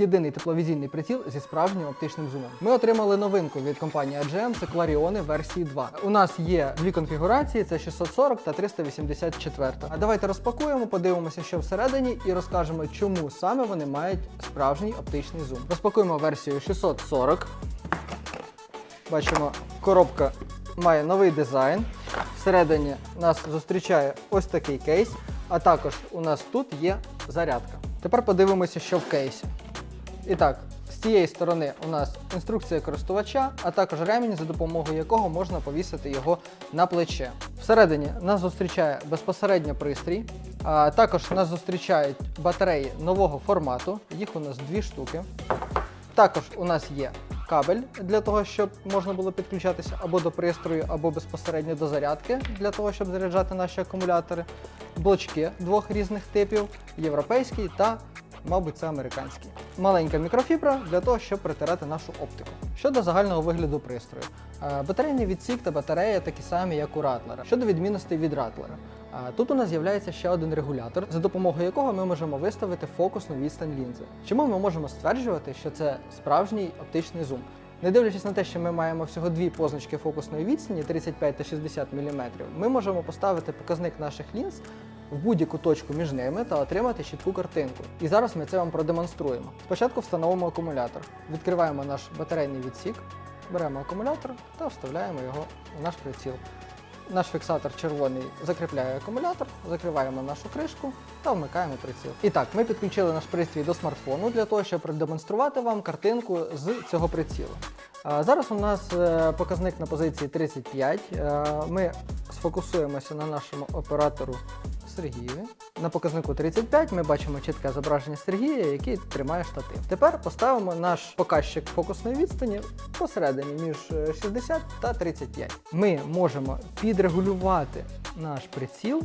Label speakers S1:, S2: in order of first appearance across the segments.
S1: єдиний тепловізійний приціл зі справжнім оптичним зумом. Ми отримали новинку від компанії AGM, це Clarion версії 2. У нас є дві конфігурації: це 640 та 384. А давайте розпакуємо, подивимося, що всередині, і розкажемо, чому саме вони мають справжній оптичний зум. Розпакуємо версію 640. Бачимо, коробка має новий дизайн. Всередині нас зустрічає ось такий кейс, а також у нас тут є зарядка. Тепер подивимося, що в кейсі. І так, з цієї сторони у нас інструкція користувача, а також ремінь, за допомогою якого можна повісити його на плече. Всередині нас зустрічає безпосередньо пристрій, а також нас зустрічають батареї нового формату, їх у нас дві штуки. Також у нас є кабель для того, щоб можна було підключатися або до пристрою, або безпосередньо до зарядки для того, щоб заряджати наші акумулятори, блочки двох різних типів, європейський та, мабуть, це американський. Маленька мікрофібра для того, щоб притирати нашу оптику. Щодо загального вигляду пристрою, Е, батарейний відсік та батарея такі самі, як у Ратлера. Щодо відмінностей від Ратлера. Тут у нас з'являється ще один регулятор, за допомогою якого ми можемо виставити фокусну відстань лінзи. Чому ми можемо стверджувати, що це справжній оптичний зум? Не дивлячись на те, що ми маємо всього дві позначки фокусної відстані 35 та 60 мм, ми можемо поставити показник наших лінз в будь-яку точку між ними та отримати чітку картинку. І зараз ми це вам продемонструємо. Спочатку встановимо акумулятор, відкриваємо наш батарейний відсік, беремо акумулятор та вставляємо його в наш приціл. Наш фіксатор червоний закріпляє акумулятор, закриваємо нашу кришку та вмикаємо приціл. І так, ми підключили наш пристрій до смартфону для того, щоб продемонструвати вам картинку з цього прицілу. Зараз у нас е, показник на позиції 35. Е, Ми сфокусуємося на нашому оператору Сергієві. На показнику 35 ми бачимо чітке зображення Сергія, який тримає штатив. Тепер поставимо наш показчик фокусної відстані посередині між е, 60 та 35. Ми можемо підрегулювати наш приціл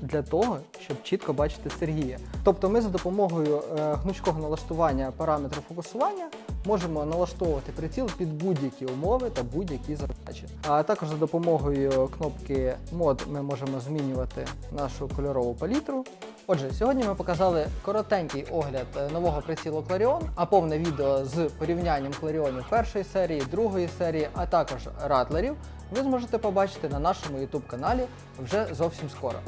S1: для того, щоб чітко бачити Сергія. Тобто ми за допомогою е, гнучкого налаштування параметру фокусування можемо налаштовувати приціл під будь-які умови та будь-які задачі. А також за допомогою кнопки мод ми можемо змінювати нашу кольорову палітру. Отже, сьогодні ми показали коротенький огляд е, нового прицілу Clarion, а повне відео з порівнянням Clarion першої серії, другої серії, а також ратлерів ви зможете побачити на нашому YouTube каналі вже зовсім скоро.